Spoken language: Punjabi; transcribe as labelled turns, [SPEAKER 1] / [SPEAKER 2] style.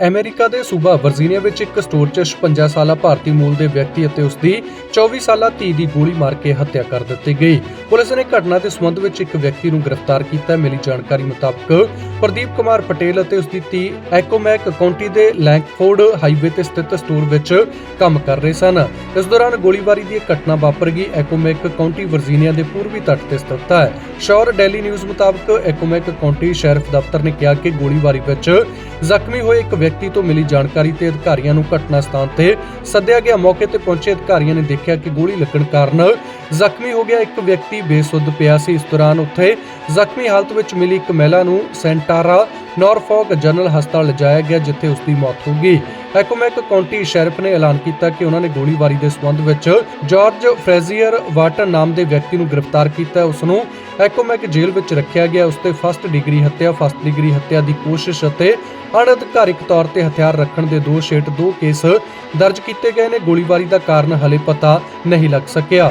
[SPEAKER 1] ਅਮਰੀਕਾ ਦੇ ਸੂਬਾ ਵਰਜੀਨੀਆ ਵਿੱਚ ਇੱਕ ਸਟੋਰ 'ਚ 56 ਸਾਲਾ ਭਾਰਤੀ ਮੂਲ ਦੇ ਵਿਅਕਤੀ ਅਤੇ ਉਸ ਦੀ 24 ਸਾਲਾ ਧੀ ਦੀ ਗੋਲੀ ਮਾਰ ਕੇ ਹੱਤਿਆ ਕਰ ਦਿੱਤੀ ਗਈ। ਪੁਲਿਸ ਨੇ ਘਟਨਾ ਦੇ ਸਬੰਧ ਵਿੱਚ ਇੱਕ ਵਿਅਕਤੀ ਨੂੰ ਗ੍ਰਿਫਤਾਰ ਕੀਤਾ। ਮਿਲੀ ਜਾਣਕਾਰੀ ਮੁਤਾਬਕ ਪ੍ਰਦੀਪ ਕੁਮਾਰ ਪਟੇਲ ਅਤੇ ਉਸ ਦੀ ਧੀ ਐਕੋਮੈਕ ਕਾਉਂਟੀ ਦੇ ਲੈਂਕਫੋਰਡ ਹਾਈਵੇ ਤੇ ਸਥਿਤ ਸਟੋਰ ਵਿੱਚ ਕੰਮ ਕਰ ਰਹੇ ਸਨ। ਇਸ ਦੌਰਾਨ ਗੋਲੀਬਾਰੀ ਦੀ ਇਹ ਘਟਨਾ ਵਾਪਰ ਗਈ। ਐਕੋਮੈਕ ਕਾਉਂਟੀ ਵਰਜੀਨੀਆ ਦੇ ਪੂਰਬੀ ਤੱਟ ਤੇ ਸਥਿਤ ਹੈ। ਸ਼ੋਰ ਡੈਲੀ ਨਿਊਜ਼ ਮੁਤਾਬਕ ਐਕੋਮੈਕ ਕਾਉਂਟੀ ਸ਼ੈਰਿਫ ਦਫ਼ਤਰ ਨੇ ਕਿਹਾ ਕਿ ਗੋਲੀਬਾਰੀ ਵਿੱਚ ਜ਼ਖਮੀ ਹੋਏ ਇੱਕ ਵਿਅਕਤੀ ਤੋਂ ਮਿਲੀ ਜਾਣਕਾਰੀ ਤੇ ਅਧਿਕਾਰੀਆਂ ਨੂੰ ਘਟਨਾ ਸਥਾਨ ਤੇ ਸੱਦਿਆ ਗਿਆ। ਮੌਕੇ ਤੇ ਪਹੁੰਚੇ ਅਧਿਕਾਰੀਆਂ ਨੇ ਦੇਖਿਆ ਕਿ ਗੋਲੀ ਲੱਗਣ ਕਾਰਨ ਜ਼ਖਮੀ ਹੋ ਗਿਆ ਇੱਕ ਵਿਅਕਤੀ, ਬੇਸੁੱਧ ਪਿਆ ਸੀ। ਇਸ ਦੌਰਾਨ ਉੱਥੇ ਜ਼ਖਮੀ ਹਾਲਤ ਵਿੱਚ ਮਿਲੀ ਇੱਕ ਮਹਿਲਾ ਨੂੰ ਸੈਂਟਾਰਾ ਨਾਰਫੋਕ ਜਨਰਲ ਹਸਪਤਾਲ ਲਿਜਾਇਆ ਗਿਆ, ਜਿੱਥੇ ਉਸ ਦੀ ਮੌਤ ਹੋ ਗਈ। ਐਕੋਮੈਕ ਕਾਉਂਟੀ ਸ਼ੈਰਿਫ ਨੇ ਐਲਾਨ ਕੀਤਾ ਕਿ ਉਹਨਾਂ ਨੇ ਗੋਲੀਬਾਰੀ ਦੇ ਸਬੰਧ ਵਿੱਚ ਜਾਰਜ ਫਰੈਜ਼ੀਅਰ ਵਾਟਨ ਨਾਮ ਦੇ ਵਿਅਕਤੀ ਨੂੰ ਗ੍ਰਿਫਤਾਰ ਕੀਤਾ। ਉਸ ਨੂੰ ਐਕੋਮੈਕ ਜੇਲ੍ਹ ਵਿੱਚ ਰੱਖਿਆ ਗਿਆ। ਉਸ ਤੇ ਫਸਟ ਡਿਗਰੀ ਹੱਤਿਆ, ਫਸਟ ਡਿਗਰੀ ਹੱਤਿਆ ਦੀ ਕੋਸ਼ਿਸ਼ ਅਤੇ ਅਣਅਧਿਕਾਰਿਕ ਤੌਰ ਤੇ ਹਥਿਆਰ ਰੱਖਣ ਦੇ ਦੋਸ਼ ਹੇਠ ਦੋ ਕੇਸ ਦਰਜ ਕੀਤੇ ਗਏ ਨੇ। ਗੋਲੀਬਾਰੀ ਦਾ ਕਾਰਨ ਹਲੇ ਪਤਾ ਨਹੀਂ ਲੱਗ ਸਕਿਆ।